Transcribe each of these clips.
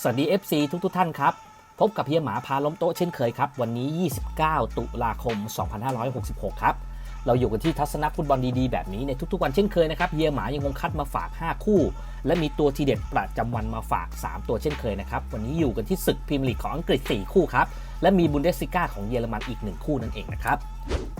สวัสดี FC ทุกทุกท่านครับ พบกับเฮียหมาพาล้มโต๊ะเช่นเคยครับ วันนี้ 29 ตุลาคม 2566 ครับ เราอยู่กันที่ทัศนฟุตบอลดีๆ แบบนี้ในทุกๆวันเช่นเคยนะครับเฮียหมายังคงคัดมาฝาก 5 คู่ และมีตัวทีเด็ดประจำวันมาฝาก 3 ตัวเช่นเคยนะครับ วันนี้อยู่กันที่ศึกพรีเมียร์ลีกของอังกฤษ 4 คู่ครับ และมีบุนเดสซิก้าของเยอรมันอีก 1 คู่นั่นเองนะครับ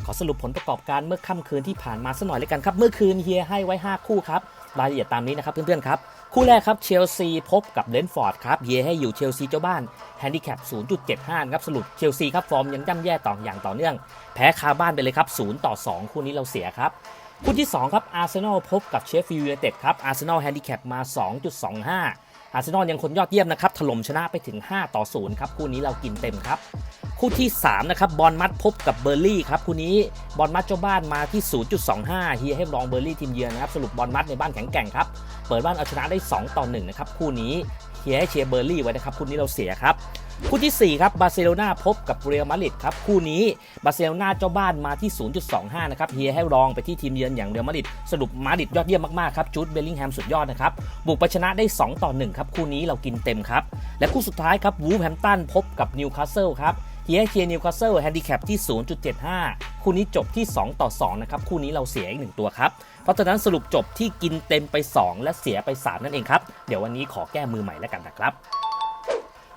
ขอสรุปผลประกอบการเมื่อค่ำคืนที่ผ่านมาสักหน่อยเลยกันครับเมื่อคืนเฮียให้ไว้ 5 คู่ครับ รายละเอียดตามนี้นะครับเพื่อนๆครับ คู่แรกครับเชลซีพบกับเลนฟอร์ดครับเยให้อยู่เชลซีเจ้าบ้านแฮนดิแคป 0.75 ครับสรุปเชลซีครับฟอร์มยังย่ำแย่ต่ออย่างต่อเนื่อง แพ้คาบ้านไปเลยครับ0ต่อ 2 คู่นี้เราเสียครับคู่ที่ 2 ครับอาร์เซนอลพบกับเชฟฟิลด์ยูไนเต็ดครับอาร์เซนอลแฮนดิแคปมา 2.25อาร์เซนอลยังคนยอดเยี่ยมนะครับถล่มชนะไปถึง 5 ต่อ 0 ครับ คู่นี้เรากินเต็มครับ คู่ที่ 3 นะครับบอลมัดพบกับเบอร์ลี่ครับคู่นี้บอลมัดเจ้าบ้านมาที่ 0.25 เฮียให้รองเบอร์ลี่ทีมเยือนนะครับสรุปบอลมัดในบ้านแข็งแกร่งครับเปิดบ้านเอาชนะได้ 2 ต่อ 1 นะครับคู่นี้เฮียให้เชียร์เบอร์ลี่ไว้นะครับคู่นี้เราเสียครับคู่ทีสี่ 4 ครับบาร์เซโลนาพบกับเรอัลมาดริดครับคู่นี้บาร์เซโลนาเจ้าบ้านมาที่ 0.25 นะครับเฮียให้รองไปที่ทีมเยือนอย่างเรอัลมาดริดสรุปมาดริดยอดเยี่ยมมากๆครับจูดเบลลิงแฮมสุดยอดนะครับบุกไปชนะได้ 2 ต่อ 1 ครับคู่นี้เรากินเต็มครับและคู่สุดท้ายครับวูฟแฮมตันพบกับนิวคาสเซิลครับ เฮียเชียร์นิวคาสเซิลแฮนดิแคปที่ 0.75 คู่นี้จบที่ 2 ต่อ 2 นะครับ คู่นี้เราเสียอีกหนึ่งตัวครับ เพราะฉะนั้นสรุปจบที่กินเต็มไป 2 และเสียไป 3 นั่นเองครับ เดี๋ยววันนี้ขอแก้มือใหม่แล้วกันนะครับ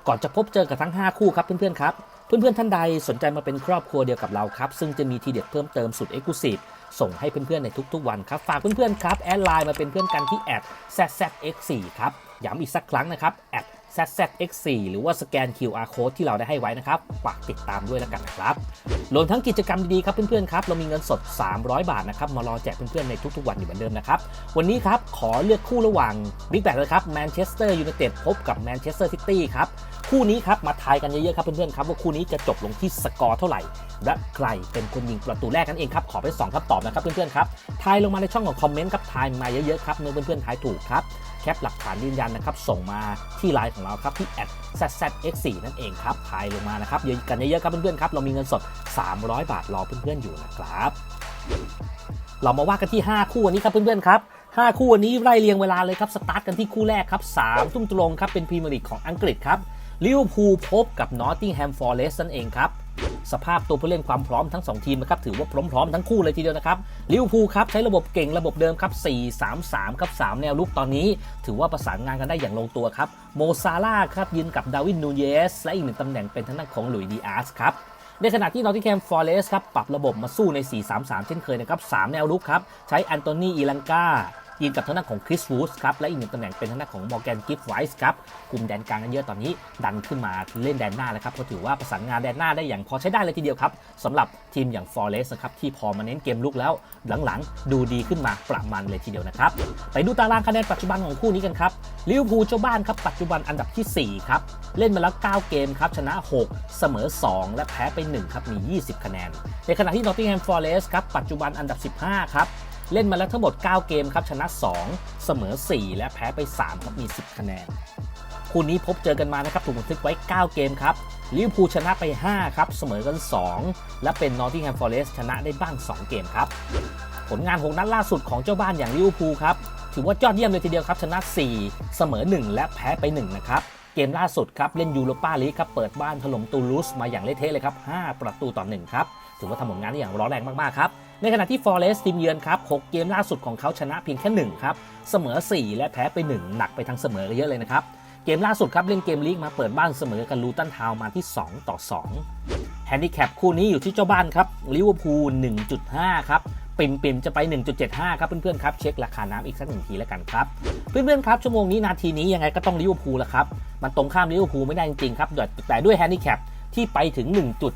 ก่อนจะพบเจอกับทั้ง 5 คู่ครับเพื่อนๆครับ เพื่อนๆท่านใดสนใจมาเป็นครอบครัวเดียวกับเราครับ ซึ่งจะมีทีเด็ดเพิ่มเติมสุดเอ็กซ์คลูซีฟส่งให้เพื่อนๆในทุกๆวันครับฝากเพื่อนๆครับแอดไลน์มาเป็นเพื่อนกันที่แอด zzx4 ครับย้ำอีกสักครั้งนะครับแอด zzx4 หรือว่าสแกน QR code ที่เราได้ให้ไว้นะครับฝากติดตามด้วยแล้วกันนะครับรวมทั้งกิจกรรมดีๆครับเพื่อนๆครับเรามีเงินสด 300 บาทนะครับมารอแจกเพื่อนๆในทุกๆวันอยู่เหมือนเดิมนะครับวันนี้ครับขอเลือกคู่ระหว่างบิ๊กแบกเลยครับแมนเชสเตอร์ยูไนเต็ดพบกับแมนเชสเตอร์ซิตี้ครับคู่นี้ครับมาทายกันเยอะๆครับเพื่อนๆครับว่าคู่นี้จะจบลงที่สกอร์เท่าไหร่ และใครเป็นคนยิงประตูแรกนั่นเองครับขอไปสองคำตอบนะครับเพื่อนๆครับทายลงมาในช่องของคอมเมนต์ครับทายมาเยอะๆครับเมื่อเพื่อนๆทายถูกครับ แคปหลักฐานยืนยันนะครับ ส่งมาที่ไลน์ของเราครับ ที่ @zzx4 นั่นเองครับทายลงมานะครับเยอะกันเยอะๆครับเพื่อนๆครับเรามีเงินสด 300 บาทรอเพื่อนๆอยู่นะครับ เรามาว่ากันที่ 5 คู่วันนี้ครับเพื่อนๆครับ5คู่วันนี้ไล่เรียงเวลาเลยครับสตาร์ทกันที่คู่แรกครับ3ทุ่มตรงครับเป็นพรีเมียร์ลีกของอังกฤษครับ ลิเวอร์พูลพบกับนอตติงแฮมฟอร์เรสต์นั่นเองครับสภาพตัวผู้เล่นความพร้อมทั้ง 2 ทีมนะครับถือว่าพร้อมๆ ทั้งคู่เลยทีเดียวนะครับลิเวอร์พูลครับใช้ระบบเก่งระบบเดิมครับ 4-3-3 ครับ 3 แนวลุกตอนนี้ ถือว่าประสานงานกันได้อย่างลงตัวครับ โมซาร่าครับยืนกับดาวินนูเยส และอีกหนึ่งตำแหน่งเป็นทางด้านของหลุยดีอาร์สครับในขณะที่นอตติงแฮมฟอร์เรสต์ครับปรับระบบมาสู้ใน 4-3-3 เช่นเคยนะครับ 3 แนวรุกครับใช้แอนโตนีอีลังกา ยืนกับทางด้านของคริสวูดส์ครับและอีกหนึ่งตำแหน่งเป็นทางด้านของมอร์แกนกิฟไวส์ครับกลุ่มแดนกลางกันเยอะตอนนี้ดันขึ้นมาเล่นแดนหน้าแล้วครับก็ถือว่าประสานงานแดนหน้าได้อย่างพอใช้ได้เลยทีเดียวครับสำหรับทีมอย่างฟอร์เรสต์ครับที่พอมาเน้นเกมลุกแล้วหลังๆ ดูดีขึ้นมาประมาณเลยทีเดียวนะครับไปดูตารางคะแนนปัจจุบันของคู่นี้กันครับลิเวอร์พูลเจ้าบ้านครับปัจจุบันอันดับทีสี่4 ครับเล่นมาแล้ว 9 เกมครับชนะ 6 เสมอ 2 และแพ้ไป 1 ครับมี 20 คะแนน ในขณะที่ Nottingham Forest ครับปัจจุบันอันดับ 15 ครับ เล่นมาแล้วทั้งหมด 9 เกมครับชนะ 2 เสมอ 4 และแพ้ไป 3 ครับมี 10 คะแนน คู่นี้พบเจอกันมานะครับถูกบันทึกไว้ 9 เกมครับลิเวอร์พูลชนะไป 5 ครับ เสมอกัน 2 และเป็น Nottingham Forest ชนะได้บ้าง 2 เกมครับ ผลงาน 6 นัดล่าสุดของเจ้าบ้านอย่างลิเวอร์พูลครับถือว่ายอดเยี่ยมเลยทีเดียวครับชนะ 4 เสมอ 1 และแพ้ไป 1 นะครับเกมล่าสุดครับเล่นยูโรปาลีกครับเปิดบ้านถล่มตูลูสมาอย่างเละเทะเลยครับ 5 ประตูต่อ 1 ครับ ถือว่าทำผลงานได้อย่างร้อนแรงมาก ๆ ครับ ในขณะที่ฟอร์เรสต์ทีมเยือนครับ 6 เกมล่าสุดของเขาชนะเพียงแค่ 1 ครับ เสมอ 4 และแพ้ไป 1 หนักไปทางเสมอเยอะเลยนะครับ เกมล่าสุดครับเล่นเกมลีกมาเปิดบ้านเสมอกับลูตันทาวมาที่ 2 ต่อ 2 แฮนดิแคปคู่นี้อยู่ที่เจ้าบ้านครับลิเวอร์พูล 1.5 ครับปิ่มปิมจะไป 1.75 ครับเพื่อนๆครับ เช็คราคาน้ำอีกสักหนึ่งทีแล้วกันครับ เพื่อนๆครับ ชั่วโมงนี้นาทีนี้ยังไงก็ต้องลิเวอร์พูลละครับ มันตรงข้ามลิเวอร์พูลไม่ได้จริงๆครับแต่แต่ด้วยแฮนดิแคป ที่ไปถึง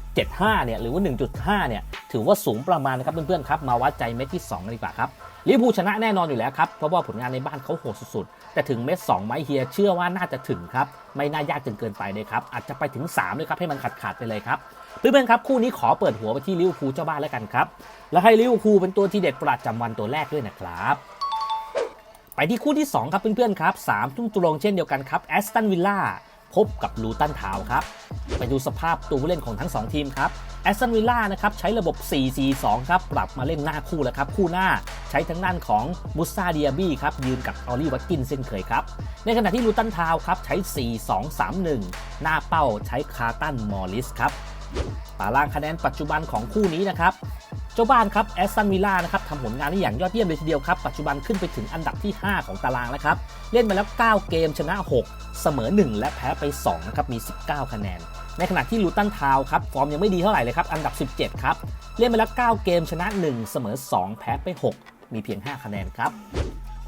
1.75 เนี่ย หรือว่า 1.5 เนี่ย ถือว่าสูงประมาณนะครับเพื่อนๆครับ มาวัดใจเม็ดที่2กันดีกว่าครับลิเวอร์พูลชนะแน่นอนอยู่แล้วครับ เพราะว่าผลงานในบ้านเขาโหดสุดๆ แต่ถึงเม็ด2ไหมเฮียเชื่อว่าน่าจะถึงครับ ไม่น่ายากจนเกินไปเลยครับ อาจจะไปถึง3เลยครับ ให้มันขาดๆไปเลยครับ เพื่อนๆครับ คู่นี้ขอเปิดหัวไปที่ลิเวอร์พูลเจ้าบ้านแล้วกันครับ แล้วให้ลิเวอร์พูลเป็นตัวที่เด็ดประจำวันตัวแรกด้วยนะครับไปที่คู่ที่ 2 ครับเพื่อนๆครับ3ทุ่มตรงเช่นเดียวกันครับแอสตันวิลล่า พบกับลูตันทาวครับ ไปดูสภาพตัวผู้เล่นของทั้ง 2 ทีมครับแอสตันวิลล่านะครับใช้ระบบ 4-4-2 ครับ ปรับมาเล่นหน้าคู่แล้วครับ คู่หน้าใช้ทั้งด้านของมุสซาเดียบี้ครับยืนกับออลลี่วัตกินเช่นเคยครับ ในขณะที่ลูตันทาวครับใช้ 4-2-3-1 หน้าเป้าใช้คาร์ตันมอริสครับตารางคะแนนปัจจุบันของคู่นี้นะครับ เจ้าบ้านครับแอสตันวิลล่านะครับทำผลงานได้อย่างยอดเยี่ยมเลยทีเดียวครับ ปัจจุบันขึ้นไปถึงอันดับที่ 5 ของตารางแล้วครับ เล่นมาแล้ว 9 เกมชนะ 6 เสมอ 1 และแพ้ไป2นะครับมี 19 คะแนน ในขณะที่ลูตันทาวครับฟอร์มยังไม่ดีเท่าไหร่เลยครับอันดับ 17 ครับเล่นมาแล้ว 9 เกมชนะ 1 เสมอ 2 แพ้ไป 6 มีเพียง 5 คะแนนครับ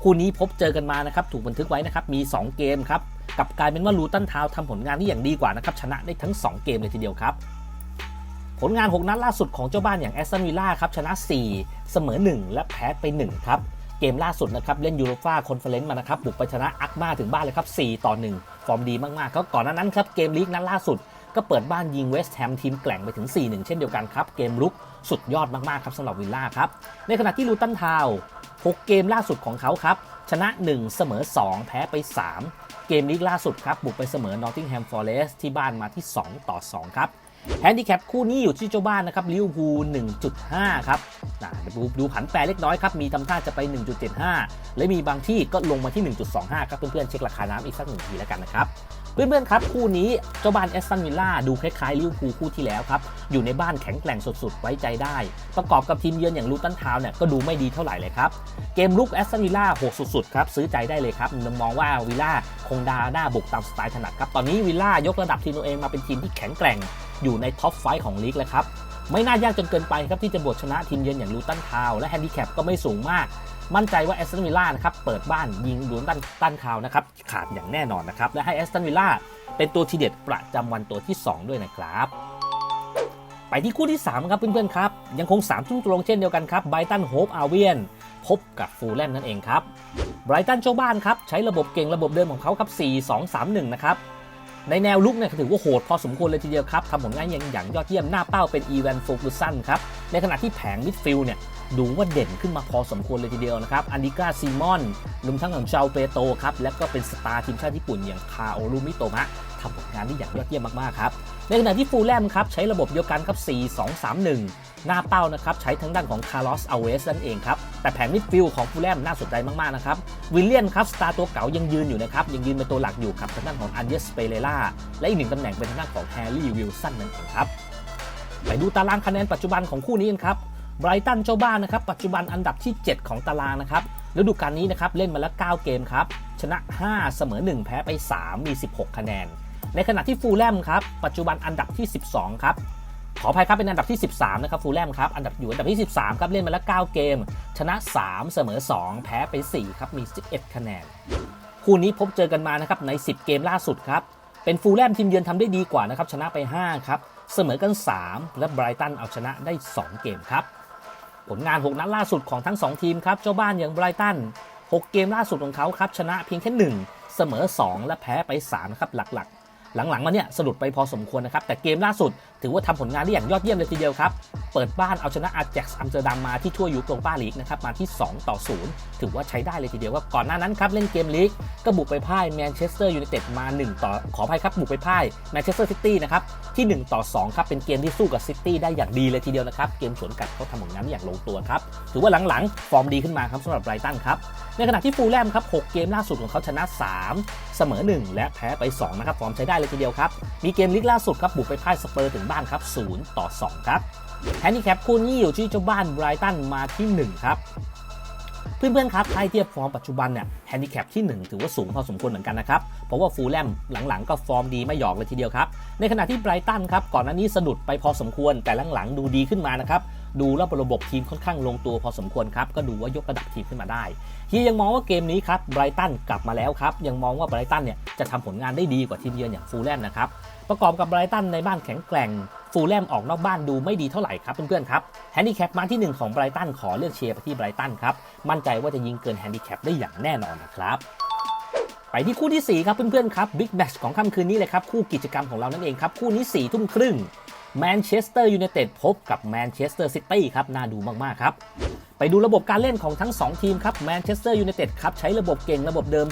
คู่นี้พบเจอกันมานะครับถูกบันทึกไว้นะครับมี 2 เกมครับกับกลายเป็นว่าลูตันทาวทำผลงานที่อย่างดีกว่านะครับชนะได้ทั้ง 2 เกมเลยทีเดียวครับ ผลงาน 6 นัดล่าสุดของเจ้าบ้านอย่างแอสตันวิลล่าครับชนะ 4 เสมอ 1 และแพ้ไป 1 ครับ เกมล่าสุดนะครับเล่นยูโรฟาคอนเฟอเรนซ์มานะครับบุกไปชนะอักมาถึงบ้านเลยครับ 4 ต่อ 1 ฟอร์มดีมากๆก็ก่อนหน้านั้นครับเกมลีกนัดล่าสุด ก็เปิดบ้านยิงเวสต์แฮมทีมแกล่งไปถึง 4-1 เช่นเดียวกันครับเกมลุกสุดยอดมากๆครับสำหรับวิลล่าครับในขณะที่ลูตันทาว6 เกมล่าสุดของเขาครับชนะ 1 เสมอ 2 แพ้ไป 3 เกมลีกล่าสุดครับบุกไปเสมอนอตติงแฮมฟอร์เรสต์ที่บ้านมาที่ 2 ต่อ 2 ครับ แฮนดิแคปคู่นี้อยู่ที่เจ้าบ้านนะครับลิเวอร์พูล1.5 ครับนะดูดูผันแปรเล็กน้อยครับ มีทำท่าจะไป 1.75 และมีบางที่ก็ลงมาที่ 1.25 ครับ เพื่อนๆ เช็คราคาน้ำอีกสักหนึ่งทีแล้วกันนะครับ เพื่อนๆ ครับ คู่นี้เจ้าบ้านแอสตันวิลล่าดูคล้ายๆลิเวอร์พูลคู่ที่แล้วครับ อยู่ในบ้านแข็งแกร่งสุดๆ ไว้ใจได้ ประกอบกับทีมเยือนอย่างลูตันทาว์เนี่ยก็ดูไม่ดีเท่าไหร่เลยครับ เกมลุกแอสตันวิลล่าโหดสุดๆครับซื้อใจได้เลยครับมองว่าวิลล่าคงดาหน้าบุกตามสไตล์ถนัดครับตอนนี้วิลล่ายกระดับทีมตัวเองมาเป็นทีมที่แข็งแกร่ง อยู่ในท็อปไฟของลีกแล้วครับไม่น่ายากจนเกินไปครับที่จะบวชชนะทีมเยือนอย่างลูตันทาวและแฮนดิแคปก็ไม่สูงมาก มั่นใจว่าแอสตันวิลล่านะครับเปิดบ้านยิงลูตันตันทาวนะครับขาดอย่างแน่นอนนะครับและให้แอสตันวิลล่าเป็นตัวทีเด็ดประจำวันตัวที่ 2 ด้วยนะครับไปที่คู่ที่ 3 ครับเพื่อนๆครับ ยังคง3ทุ่มตรงเช่นเดียวกันครับไบรตันโฮปอาเวียนพบกับฟูลแลมนั่นเองครับไบรตันเจ้าบ้านครับใช้ระบบเก่งระบบเดิมของเขาครับ 4-2-3-1 นะครับ ในแนวลุกเนี่ยถือว่าโหดพอสมควรเลยทีเดียวครับทำผลงานอย่างอย่างยอดเยี่ยมหน้าเป้าเป็นอีแวนโฟกุสันครับ ในขณะที่แผงมิดฟิลด์เนี่ยดูว่าเด่นขึ้นมาพอสมควรเลยทีเดียวนะครับ อันดิก้าซีมอนรวมทั้งของเจาเปโตครับ และก็เป็นสตาร์ทีมชาติญี่ปุ่นอย่างคาโอรุมิโตมะ ทำผลงานได้อย่างยอดเยี่ยมมากๆครับในขณะที่ฟูลแลมครับใช้ระบบเดียวกันครับ 4-2-3-1 หน้าเป้านะครับใช้ทั้งด้านของคาร์ลอสอเวสนั่นเองครับ แต่แผงมิดฟิลด์ของฟูลแลมน่าสนใจมากๆนะครับวิลเลียนครับสตาร์ตัวเก่ายังยืนอยู่นะครับ ยังยืนเป็นตัวหลักอยู่ครับทางด้านของอันเดสเปเรล่าและอีกหนึ่งตำแหน่งเป็นทางด้านของแฮร์รี่วิลสันนั่นเองครับไปดูตารางคะแนนปัจจุบันของคู่นี้กันครับไบรตันเจ้าบ้านนะครับปัจจุบันอันดับที่ 7 ของตารางนะครับฤดูกาลนี้นะครับเล่นมาแล้ว 9 เกมครับชนะ 5 เสมอ 1 แพ้ไป 3 มี 16 คะแนน ในขณะที่ฟูลแลมครับปัจจุบันอันดับที่ 12 ครับ ขออภัยครับเป็นอันดับที่ 13 นะครับฟูลแลมครับอันดับอยู่อันดับที่ 13 ครับเล่นมาแล้ว 9 เกม ชนะ 3 เสมอ 2 แพ้ไป 4 ครับมี 11 คะแนน คู่นี้พบเจอกันมานะครับใน 10 เกมล่าสุดครับเป็นฟูลแลมทีมเยือนทำได้ดีกว่านะครับชนะไป 5 ครับเสมอกัน 3 และไบรตันเอาชนะได้ 2 เกมครับผลงาน 6 นัดล่าสุดของทั้ง 2 ทีมครับเจ้าบ้านอย่างไบรตัน 6 เกมล่าสุดของเขาครับชนะเพียงแค่ 1 เสมอ 2 และแพ้ไป3ครับหลักๆ หลังๆมาเนี่ยสะดุดไปพอสมควรนะครับแต่เกมล่าสุด ถือว่าทำผลงานได้อย่างยอดเยี่ยมเลยทีเดียวครับ เปิดบ้านเอาชนะอาแจ็กซ์อัมสเตอร์ดัมมาที่ทั่วยูโรปาลีกนะครับมาที่ 2 ต่อ 0 ถือว่าใช้ได้เลยทีเดียวว่าก่อนหน้านั้นครับเล่นเกมลีกก็บุกไปพ่ายแมนเชสเตอร์ยูไนเต็ดมา 1 ต่อขออภัยครับบุกไปพ่ายแมนเชสเตอร์ซิตี้นะครับที่ 1 ต่อ 2 ครับเป็นเกมที่สู้กับซิตี้ได้อย่างดีเลยทีเดียวนะครับเกมสวนกลับเขาทำผลงานได้อย่างลงตัวครับถือว่าหลังๆ ฟอร์มดีขึ้นมาครับสำหรับไบรตันครับในขณะที่ฟูลแลมครับ 6 เกมล่าสุดของเขาชนะ 3 เสมอ 1 และแพ้ไป 2 นะครับ ฟอร์มใช้ได้เลยทีเดียวครับ มีเกมลีกล่าสุดครับ บุกไปพ่ายสเปอร์ถึงบ้านครับ 0 ต่อ 2 ครับ แฮนดิแคปคู่นี้อยู่ที่เจ้าบ้านไบรตันมาที่ 1 ครับเพื่อนๆครับถ้าให้เทียบฟอร์มปัจจุบันเนี่ยแฮนดิแคปที่ 1 ถือว่าสูงพอสมควรเหมือนกันนะครับ เพราะว่าฟูลแลมหลังๆ ก็ฟอร์มดีไม่หยอกเลยทีเดียวครับ ในขณะที่ไบรตันครับก่อนหน้านี้สะดุดไปพอสมควรแต่หลังๆดูดีขึ้นมานะครับ ดูแล้วระบบทีมค่อนข้างลงตัวพอสมควรครับ ก็ดูว่ายกระดับทีมขึ้นมาได้เฮียยังมองว่าเกมนี้ครับไบรตันกลับมาแล้วครับ ยังมองว่าไบรตันเนี่ยจะทำผลงานได้ดีกว่าทีมเยือนอย่างฟูลแลมนะครับ ประกอบกับไบรตันในบ้านแข็งแกร่ง ฟูลแลมออกนอกบ้านดูไม่ดีเท่าไหร่ครับเพื่อนๆครับแฮนดิแคปมาที่ 1 ของไบรตันขอเลือกเชียร์ไปที่ไบรตันครับ มั่นใจว่าจะยิงเกินแฮนดิแคปได้อย่างแน่นอนนะครับไปที่คู่ที่ 4 ครับเพื่อนๆครับบิ๊กแมชของค่ำคืนนี้เลยครับ คู่กิจกรรมของเรานั่นเองครับ คู่นี้4ี่ทุ่มครึ่ง แมนเชสเตอร์ยูไนเต็ดพบกับแมนเชสเตอร์ซิตี้ครับน่าดูมาก ๆ ครับ ไปดูระบบการเล่นของทั้ง 2 ทีมครับแมนเชสเตอร์ยูไนเต็ดครับ ใช้ระบบเก่งระบบเดิม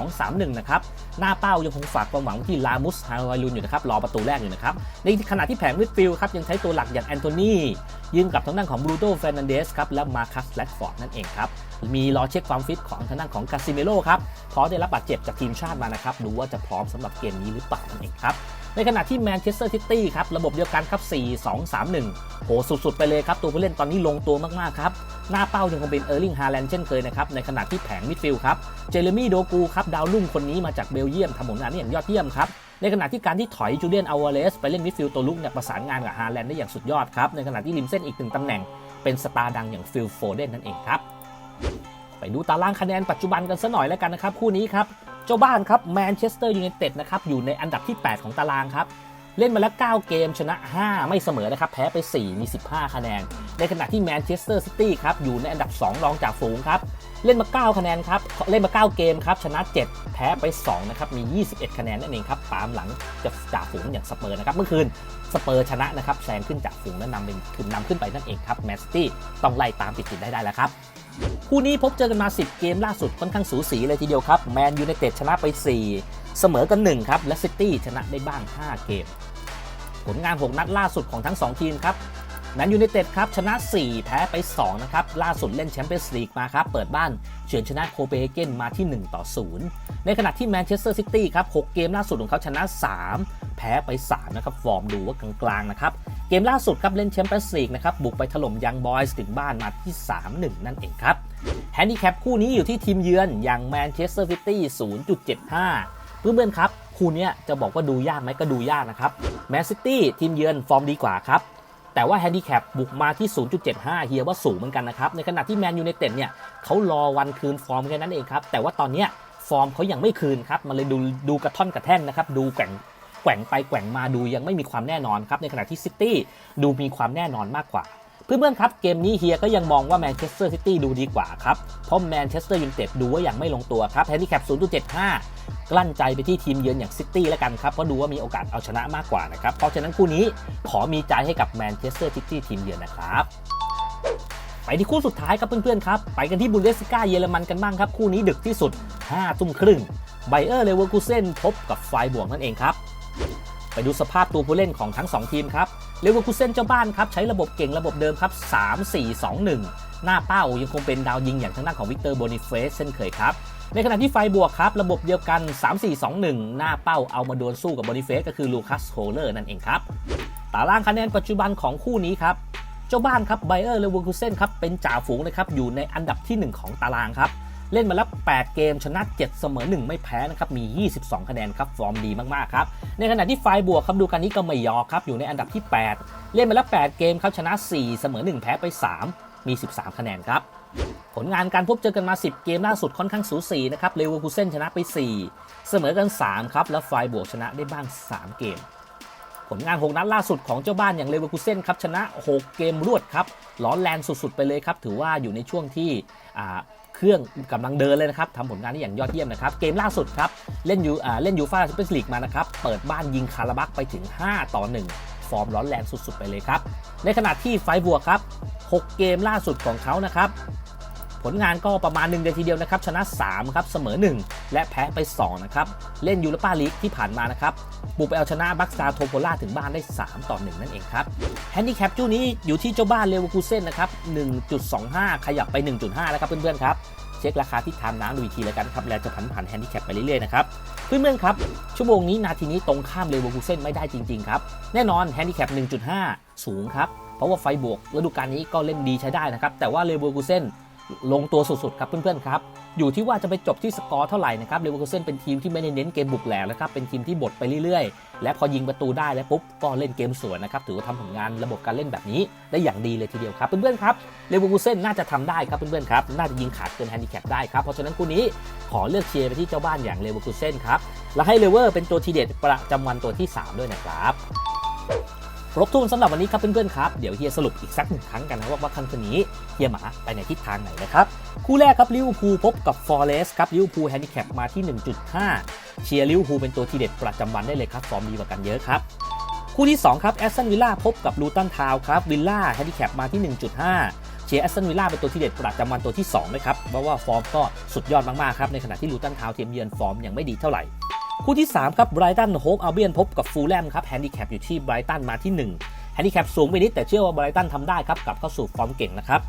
4-2-3-1 นะครับ หน้าเป้ายังคงฝากความหวังที่ลามุสฮาวาลุนอยู่นะครับ รอประตูแรกอยู่นะครับ ในขณะที่แผงมิดฟิลด์ครับ ยังใช้ตัวหลักอย่างแอนโทนียืนกับทางด้านของบรูโตเฟรนันเดสครับและมาคัสแลดฟอร์ดนั่นเองครับ มีรอเช็คความฟิตของทางด้านของกาซิเมโร่ครับเพราะได้รับบาดเจ็บจากทีมชาติมานะครับดูว่าจะพร้อมสำหรับเกมนี้หรือเปล่านั่นเองครับ ในขณะที่แมนเชสเตอร์ซิตี้ครับระบบเดียวกันครับ 4-2-3-1 โหสุด ๆ ไปเลยครับ ตัวผู้เล่นตอนนี้ลงตัวมาก ๆ ครับ หน้าเป้ายังคงเป็นเออร์ลิงฮาแลนด์เช่นเคยนะครับ ในขณะที่แผงมิดฟิลด์ครับ เจเรมี่โดกูครับ ดาวรุ่งคนนี้มาจากเบลเยียมทำผลงานได้อย่างยอดเยี่ยมครับในขณะที่การที่ถอยจูเลียนอาวาเลสไปเล่นมิดฟิลด์ตัวลุกเนี่ยประสานงานกับฮาแลนด์ได้อย่างสุดยอดครับ ในขณะที่ริมเส้นอีกหนึ่งตำแหน่ง เป็นสตาร์ดังอย่างฟิลโฟเดนนั่นเองครับ ไปดูตารางคะแนนปัจจุบันกันซะหน่อยแล้วกันนะครับ คู่นี้ครับ เจ้าบ้านครับแมนเชสเตอร์ยูไนเต็ดนะครับอยู่ในอันดับที่ 8 ของตารางครับ เล่นมาแล้ว 9 เกมชนะ 5 ไม่เสมอนะครับ แพ้ไป 4 มี 15 คะแนน ในขณะที่แมนเชสเตอร์ซิตี้ครับอยู่ในอันดับ 2 รองจากฝูงครับ เล่นมา 9 คะแนนครับ เล่นมา 9 เกมครับ ชนะ 7 แพ้ไป 2 นะครับ มี 21 คะแนนนั่นเองครับตามหลังจะจากฝูงอย่างสเปอร์นะครับเมื่อคืนสเปอร์ชนะนะครับแซงขึ้นจากฝูงและนำเป็นขึ้นนำขึ้นไปนั่นเองครับแมนซิตี้ต้องไล่ตามติดๆได้ได้แล้วครับ คู่นี้พบเจอกันมา 10 เกมล่าสุดค่อนข้างสูสีเลยทีเดียวครับ แมนยูไนเต็ดชนะไป 4 เสมอกัน 1 ครับ และซิตี้ชนะได้บ้าง 5 เกม ผลงาน 6 นัดล่าสุดของทั้ง 2 ทีมครับแมนยูไนเต็ดครับชนะ 4 แพ้ไป 2 นะครับ ล่าสุดเล่นแชมเปี้ยนส์ลีกมาครับ เปิดบ้าน ฉือนชนะโคเปนเฮเกนมาที่ 1 ต่อ 0 ในขณะที่แมนเชสเตอร์ซิตี้ครับ 6 เกมล่าสุดของเขาชนะ 3 แพ้ไป 3 นะครับ ฟอร์มดูว่ากลางๆนะครับ เกมล่าสุดครับเล่นแชมเปี้ยนส์ลีกนะครับ บุกไปถล่มยังบอยส์ถึงบ้านมาที่ 3-1 นั่นเองครับแฮนดิแคปคู่นี้อยู่ที่ทีมเยือนอย่างแมนเชสเตอร์ซิตี้ 0.75 เพื่อนๆครับคู่นี้จะบอกว่าดูยากไหมก็ดูยากนะครับแมนซิตี้ทีมเยือนฟอร์มดีกว่าครับ แต่ว่าแฮนดิแคปบุกมาที่ 0.75 เฮียว่าสูงเหมือนกันนะครับ ในขณะที่แมนยูในเต็ดเนี่ยเขารอวันคืนฟอร์มแค่นั้นเองครับ แต่ว่าตอนเนี้ยฟอร์มเขายังไม่คืนครับ มันเลยดูดูกระท่อนกระแท่นนะครับ ดูแกว่งแกว่งไปแกว่งมาดูยังไม่มีความแน่นอนครับ ในขณะที่ซิตี้ดูมีความแน่นอนมากกว่า เพื่อนๆครับเกมนี้เฮียก็ยังมองว่าแมนเชสเตอร์ซิตี้ดูดีกว่าครับ เพราะแมนเชสเตอร์ยูไนเต็ดดูว่าอยังไม่ลงตัวครับแฮนดิแคป0.75 กลั้นใจไปที่ทีมเยือนอย่างซิตี้แล้วกันครับเพราะดูว่ามีโอกาสเอาชนะมากกว่านะครับเพราะฉะนั้นคู่นี้ขอมีใจให้กับแมนเชสเตอร์ซิตี้ทีมเยือนนะครับไปที่คู่สุดท้ายครับเพื่อนๆครับ ไปกันที่บุนเดสกาเยอรมันกันบ้างครับ คู่นี้ดึกที่สุด5ทุ่มครึ่งไบเออร์เลเวอร์คูเซนพบกับไฟบวกนั่นเองครับ ไปดูสภาพตัวผู้เล่นของทั้ง 2 ทีมครับเลเวอร์คูเซนเจ้าบ้านครับใช้ระบบเก่งระบบเดิมครับ 3-4-2-1 หน้าเป้ายังคงเป็นดาวยิงอย่างทางด้านของวิกเตอร์โบนิเฟสเช่นเคยครับ ในขณะที่ไฟบวกครับ ระบบเดียวกัน 3-4-2-1 หน้าเป้าเอามาดวลสู้กับโบนิเฟสก็คือลูคัสโฮเลอร์นั่นเองครับตารางคะแนนปัจจุบันของคู่นี้ครับเจ้าบ้านครับไบเออร์เลเวอร์คูเซนครับเป็นจ่าฝูงเลยครับอยู่ในอันดับที่ 1 ของตารางครับ เล่นมาแล้ว 8 เกมชนะ 7 เสมอ 1 ไม่แพ้นะครับ มี 22 คะแนนครับ ฟอร์มดีมาก ๆ ครับ ในขณะที่ไฟบวกครับดูกันนี้ก็ไม่ยอครับ อยู่ในอันดับที่ 8 เล่นมาแล้ว 8 เกมครับ ชนะ 4 เสมอ 1 แพ้ไป 3 มี 13 คะแนนครับผลงานการพบเจอกันมา 10 เกมล่าสุดค่อนข้างสูสีนะครับเลเวอร์คูเซนชนะไป 4 เสมอกัน 3 ครับ แล้วไฟบวกชนะได้บ้าง 3 เกม ผลงาน 6 นัดล่าสุดของเจ้าบ้านอย่างเลเวอร์คูเซนครับชนะ 6 เกมรวดครับร้อนแรงสุดๆ ไปเลยครับ ถือว่าอยู่ในช่วงที่ เครื่องกำลังเดินเลยนะครับทำผลงานได้อย่างยอดเยี่ยมนะครับ เกมล่าสุดครับ เล่นยูอ่าเล่นยูฟ่าแชมเปี้ยนส์ลีกมานะครับ เปิดบ้านยิงคาราบักไปถึง 5 ต่อ 1 ฟอร์มร้อนแรงสุดๆ ไปเลยครับ ในขณะที่ไฟบวกครับ 6 เกมล่าสุดของเขานะครับ ผลงานก็ประมาณหนึ่งเลยวทีเดียวนะครับชนะ3ครับเสมอ 1 และแพ้ไป2นะครับเล่นยูโรปาลีกที่ผ่านมานะครับบุกไปเอาชนะบัคซาโทโพล่าถึงบ้านได้ 3 ต่อ 1 นั่นเองครับแฮนดิแคปจูนี้อยู่ที่เจ้าบ้านเลเวอร์คูเซ่นนะครับ 1.25 ขยับไป 1.5แล้วครับเพื่อนๆครับเช็คราคาที่ทานน้ำดูอีกทีแล้วกันครับแล้วจะผันผันแฮนดิแคปไปเรื่อยๆนะครับเพื่อนๆครับ ชั่วโมงนี้นาทีนี้ตรงข้ามเลเวอร์คูเซ่นไม่ได้จริงๆครับแน่นอนแฮนดิแคป1.5 สูงครับเพราะว่าไฟบวกฤดูกาลนี้ก็เล่นดีใช้ได้นะครับแต่ว่าเลเวอร์คูเซน ลงตัวสุดๆครับเพื่อนๆครับ อยู่ที่ว่าจะไปจบที่สกอร์เท่าไหร่นะครับเลเวอร์คูเซนเป็นทีมที่ไม่ได้เน้นเกมบุกแหลกแล้วครับ เป็นทีมที่บดไปเรื่อยๆ และพอยิงประตูได้แล้วปุ๊บก็เล่นเกมสวนนะครับ ถือว่าทำผลงานระบบการเล่นแบบนี้ได้อย่างดีเลยทีเดียวครับ เพื่อนๆครับเลเวอร์คูเซนน่าจะทำได้ครับเพื่อนๆครับน่าจะยิงขาดเกินแฮนดิแคปได้ครับเพราะฉะนั้นคู่นี้ขอเลือกเชียร์ไปที่เจ้าบ้านอย่างเลเวอร์คูเซนครับและให้เลเวอร์เป็นตัวทีเด็ดประจำวันตัวที่ 3 ด้วยนะครับ ครบถ้วนสำหรับวันนี้ครับเพื่อนๆครับ เดี๋ยวเฮียสรุปอีกสักหนึ่งครั้งกันนะว่าว่าคันนี้เฮียหมาไปในทิศทางไหนนะครับ คู่แรกครับลิเวอร์พูลพบกับฟอร์เรสครับลิเวอร์พูลแฮนดิแคปมาที่ 1.5 เชียร์ลิเวอร์พูลเป็นตัวทีเด็ดประจำวันได้เลยครับฟอร์มดีกว่ากันเยอะครับ คู่ที่ 2 ครับแอสตันวิลล่าพบกับลูตันทาวครับวิลล่าแฮนดิแคปมาที่ 1.5เชียร์แอสตันวิลล่าเป็นตัวที่เด็ดประจำวันตัวที่2นะครับเพราะว่าฟอร์มก็สุดยอดมากๆครับในขณะที่ลูตันทาวเทียมเยือนฟอร์มยังไม่ดีเท่าไหร่ คู่ที่ 3 ครับไบรตันโฮกอัลเบียนพบกับฟูลแลมครับแฮนดิแคปอยู่ที่ไบรตันมาที่ 1 แฮนดิแคปสูงไปนิดแต่เชื่อว่าไบรตันทำได้ครับกลับเข้าสู่ฟอร์มเก่งนะครับ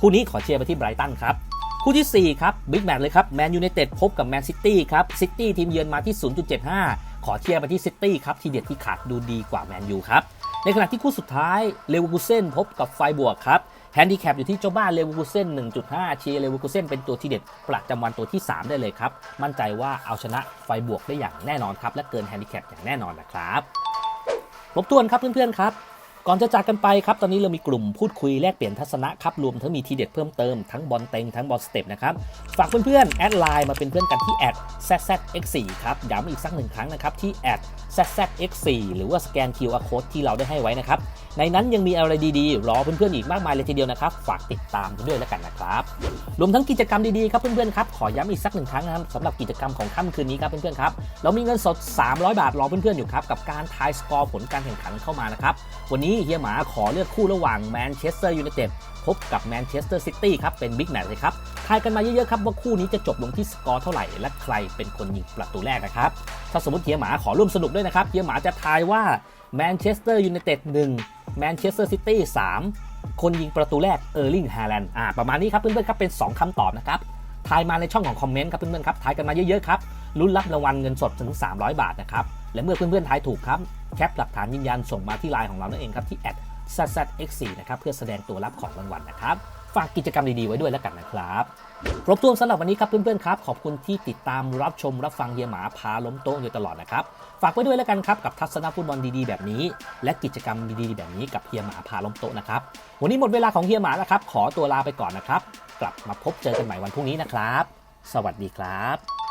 คู่นี้ขอเชียร์ไปที่ไบรตันครับ คู่ทีสี่ 4 ครับบิ๊กแมตช์เลยครับแมนยูไนเต็ดพบกับแมนซิตี้ครับซิตี้ทีมเยือนมาที่ 0.75 ขอเชียร์ไปที่ซิตี้ครับทีเด็ดที่ขาดดูดีกว่าแมนยูครับในขณะที่คู่สุดท้ายเลเวอร์คูเซนพบกับไฟบวกครับ แฮนดิแคปอยู่ที่เจ้าบ้านเลเวอร์คูเซน1.5 เชียร์เลเวอร์คูเซนเป็นตัวที่เด็ด ประจำวันตัวที่ 3 ได้เลยครับ มั่นใจว่าเอาชนะไฟบวกได้อย่างแน่นอนครับ และเกินแฮนดิแคปอย่างแน่นอนนะครับรบทวนครับเพื่อนๆครับ ก่อนจะจากกันไปครับ ตอนนี้เรามีกลุ่มพูดคุยแลกเปลี่ยนทัศนะครับ รวมทั้งมีทีเด็ดเพิ่มเติมทั้งบอลเต็งทั้งบอลสเต็ปนะครับ ฝากเพื่อนๆ แอดไลน์มาเป็นเพื่อนกันที่แอด zzx4 ครับ ย้ำอีกสักหนึ่งครั้งนะครับ ที่แอด zzx4 หรือว่าสแกน QR code ที่เราได้ให้ไว้นะครับ ในนั้นยังมีอะไรดีๆ รอเพื่อนๆอีกมากมายเลยทีเดียวนะครับ ฝากติดตามกันด้วยแล้วกันนะครับ รวมทั้งกิจกรรมดีๆครับเพื่อนๆครับ ขอย้ำอีกสักหนึ่งครั้งนะครับสำหรับกิจกรรมของค่ำคืนนี้ครับเพื่อนๆครับเรามีเงินสด 300 บาทรอเพื่อนๆอยู่ครับกับการทายสกอร์ผลการแข่งขันเข้ามานะครับวันนี้เฮียหมาขอเลือกคู่ระหว่างแมนเชสเตอร์ยูไนเต็ดพบกับแมนเชสเตอร์ซิตี้ครับ เป็นบิ๊กแมตช์เลยครับ ทายกันมาเยอะๆครับ ว่าคู่นี้จะจบลงที่สกอร์เท่าไหร่ และใครเป็นคนยิงประตูแรกนะครับ ถ้าสมมติเฮียหมาขอร่วมสนุกด้วยนะครับเฮียหมาจะทายว่าแมนเชสเตอร์ยูไนเต็ด1แมนเชสเตอร์ซิตี้3คนยิงประตูแรกเออร์ลิงฮาแลนด์อ่าประมาณนี้ครับเพื่อนๆครับเป็น 2คำตอบนะครับทายมาในช่องของคอมเมนต์ครับเพื่อนๆครับทายกันมาเยอะๆครับลุ้นรับรางวัลเงินสดถึง 300 บาทนะครับและเมื่อเพื่อนๆทายถูกครับ แคปหลักฐานยืนยันส่งมาที่ไลน์ของเรานั่นเองครับที่ @zzx4 นะครับเพื่อแสดงตัวรับของรางวัลนะครับ ฝากกิจกรรมดีๆไว้ด้วยแล้วกันนะครับครบถ้วนสำหรับวันนี้ครับเพื่อนๆครับ ขอบคุณที่ติดตามรับชมรับฟังเฮียหมาพาล้มโต๊ะอยู่ตลอดนะครับ ฝากไว้ด้วยแล้วกันครับกับทัศนฟุตบอลดีๆแบบนี้ และกิจกรรมดีๆแบบนี้กับเฮียหมาพาล้มโต๊ะนะครับวันนี้หมดเวลาของเฮียหมาแล้วครับขอตัวลาไปก่อนนะครับ กลับมาพบเจอกันใหม่วันพรุ่งนี้นะครับ สวัสดีครับ